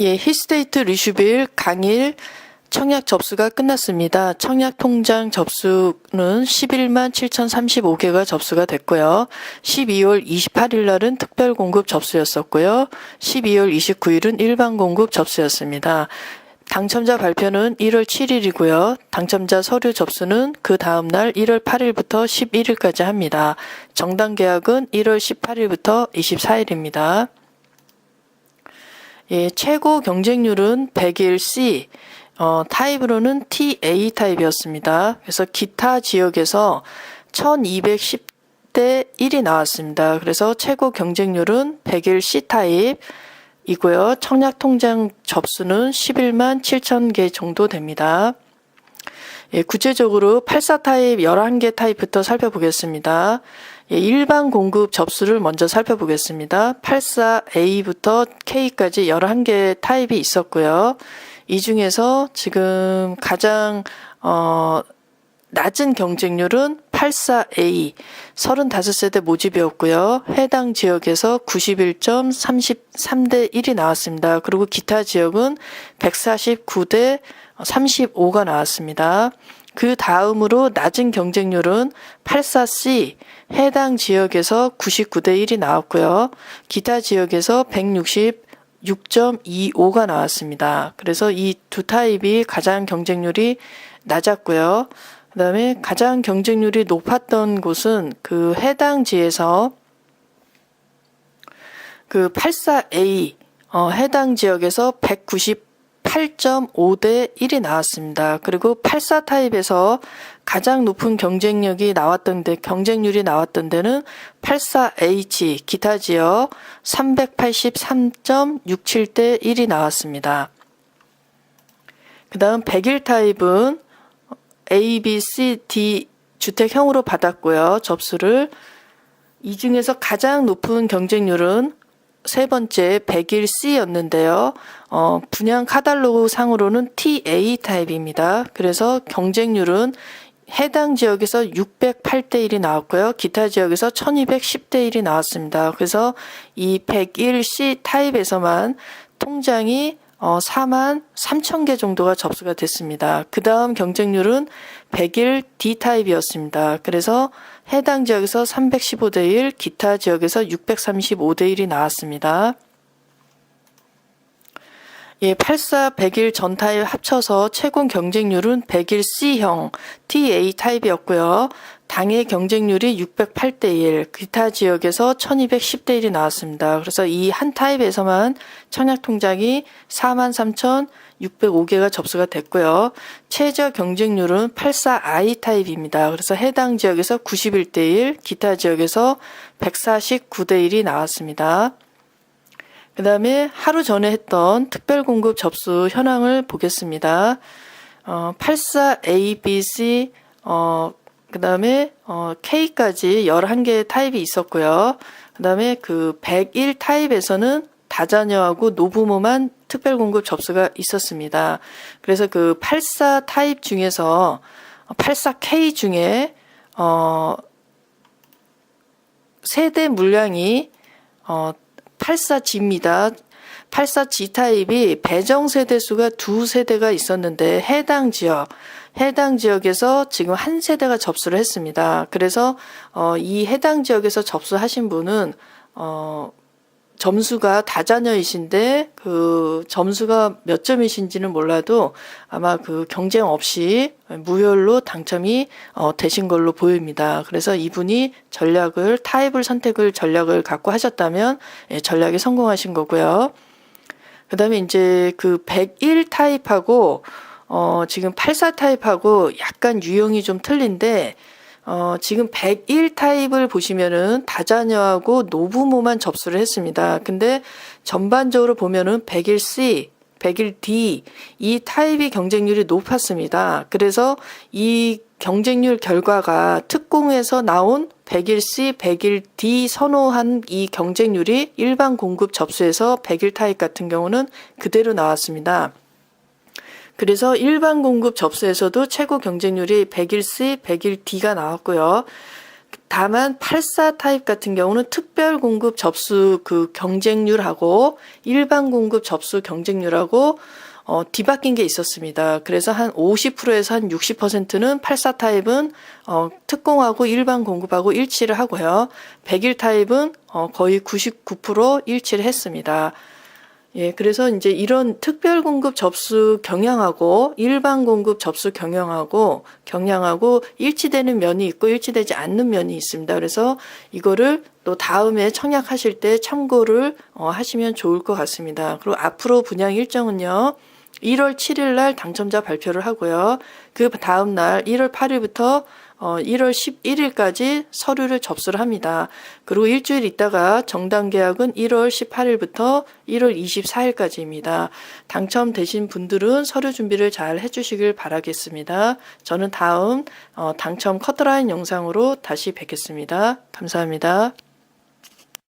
예, 히스테이트 리슈빌 강일 청약 접수가 끝났습니다. 청약 통장 접수는 11만 7,035개가 접수가 됐고요. 12월 28일 날은 특별 공급 접수였었고요. 12월 29일은 일반 공급 접수였습니다. 당첨자 발표는 1월 7일이고요. 당첨자 서류 접수는 그 다음 날 1월 8일부터 11일까지 합니다. 정당 계약은 1월 18일부터 24일입니다. 예, 최고 경쟁률은 101C, 어, 타입으로는 TA 타입이었습니다. 그래서 기타 지역에서 1210대 1이 나왔습니다. 그래서 최고 경쟁률은 101C 타입이고요. 청약 통장 접수는 11만 7천 개 정도 됩니다. 예, 구체적으로 84 타입 11개 타입부터 살펴보겠습니다. 예, 일반 공급 접수를 먼저 살펴보겠습니다. 84A부터 K까지 11개 타입이 있었고요. 이 중에서 지금 가장 어, 낮은 경쟁률은 84A 35세대 모집이었고요. 해당 지역에서 91.33대 1이 나왔습니다. 그리고 기타 지역은 149대 35가 나왔습니다. 그 다음으로 낮은 경쟁률은 84C 해당 지역에서 99대 1이 나왔고요. 기타 지역에서 166.25가 나왔습니다. 그래서 이 두 타입이 가장 경쟁률이 낮았고요. 그 다음에 가장 경쟁률이 높았던 곳은 그 해당 지에서 그 84A 어, 해당 지역에서 198.5대 1이 나왔습니다. 그리고 84 타입에서 가장 높은 경쟁력이 나왔던 데 경쟁률이 나왔던 데는 84H 기타 지역 383.67대 1이 나왔습니다. 그 다음 101 타입은 A, B, C, D 주택형으로 받았고요. 접수를 이 중에서 가장 높은 경쟁률은 세 번째 101C였는데요. 어, 분양 카달로그 상으로는 TA 타입입니다. 그래서 경쟁률은 해당 지역에서 608대 1이 나왔고요. 기타 지역에서 1210대 1이 나왔습니다. 그래서 이 101C 타입에서만 통장이 어, 4만 3천 개 정도가 접수가 됐습니다. 그 다음 경쟁률은 101 D 타입이었습니다. 그래서 해당 지역에서 315대 1, 기타 지역에서 635대 1이 나왔습니다. 예, 84, 101전 타입 합쳐서 최고 경쟁률은 101C형 TA 타입이었고요. 당의 경쟁률이 608대 1, 기타 지역에서 1210대 1이 나왔습니다. 그래서 이 한 타입에서만 청약 통장이 43,605개가 접수가 됐고요. 최저 경쟁률은 84I 타입입니다. 그래서 해당 지역에서 91대 1, 기타 지역에서 149대 1이 나왔습니다. 그 다음에 하루 전에 했던 특별 공급 접수 현황을 보겠습니다. 어, 84 A, B, C, 어, 그 다음에 어, K까지 11개의 타입이 있었고요. 그 다음에 그 101 타입에서는 다자녀하고 노부모만 특별 공급 접수가 있었습니다. 그래서 그 84 타입 중에서 84K 중에 어 세대 물량이 어 84G입니다. 84G 타입이 배정 세대 수가 두 세대가 있었는데 해당 지역 해당 지역에서 지금 한 세대가 접수를 했습니다. 그래서 어, 이 해당 지역에서 접수하신 분은 어, 점수가 다자녀이신데 그 점수가 몇 점이신지는 몰라도 아마 그 경쟁 없이 무혈로 당첨이 어, 되신 걸로 보입니다. 그래서 이분이 전략을 타입을 선택을 전략을 갖고 하셨다면 예, 전략에 성공하신 거고요. 그다음에 이제 그 101 타입하고 어, 지금 84 타입하고 약간 유형이 좀 틀린데 어, 지금 101 타입을 보시면은 다자녀하고 노부모만 접수를 했습니다. 근데 전반적으로 보면은 101C, 101D 이 타입이 경쟁률이 높았습니다. 그래서 이 경쟁률 결과가 특공에서 나온 101C, 101D 선호한 이 경쟁률이 일반 공급 접수에서 101 타입 같은 경우는 그대로 나왔습니다. 그래서 일반 공급 접수에서도 최고 경쟁률이 101C, 101D가 나왔고요. 다만 84 타입 같은 경우는 특별 공급 접수 그 경쟁률하고 일반 공급 접수 경쟁률하고 어, 뒤바뀐 게 있었습니다. 그래서 한 50%에서 한 60%는 84 타입은 어, 특공하고 일반 공급하고 일치를 하고요. 101 타입은 어, 거의 99% 일치를 했습니다. 예, 그래서 이제 이런 특별 공급 접수 경향하고 일반 공급 접수 경향하고 경향하고 일치되는 면이 있고 일치되지 않는 면이 있습니다. 그래서 이거를 또 다음에 청약하실 때 참고를 어, 하시면 좋을 것 같습니다. 그리고 앞으로 분양 일정은요. 1월 7일 날 당첨자 발표를 하고요. 그 다음 날 1월 8일부터 어, 1월 11일까지 서류를 접수를 합니다. 그리고 일주일 있다가 정당 계약은 1월 18일부터 1월 24일까지입니다. 당첨되신 분들은 서류 준비를 잘 해주시길 바라겠습니다. 저는 다음 어, 당첨 커트라인 영상으로 다시 뵙겠습니다. 감사합니다.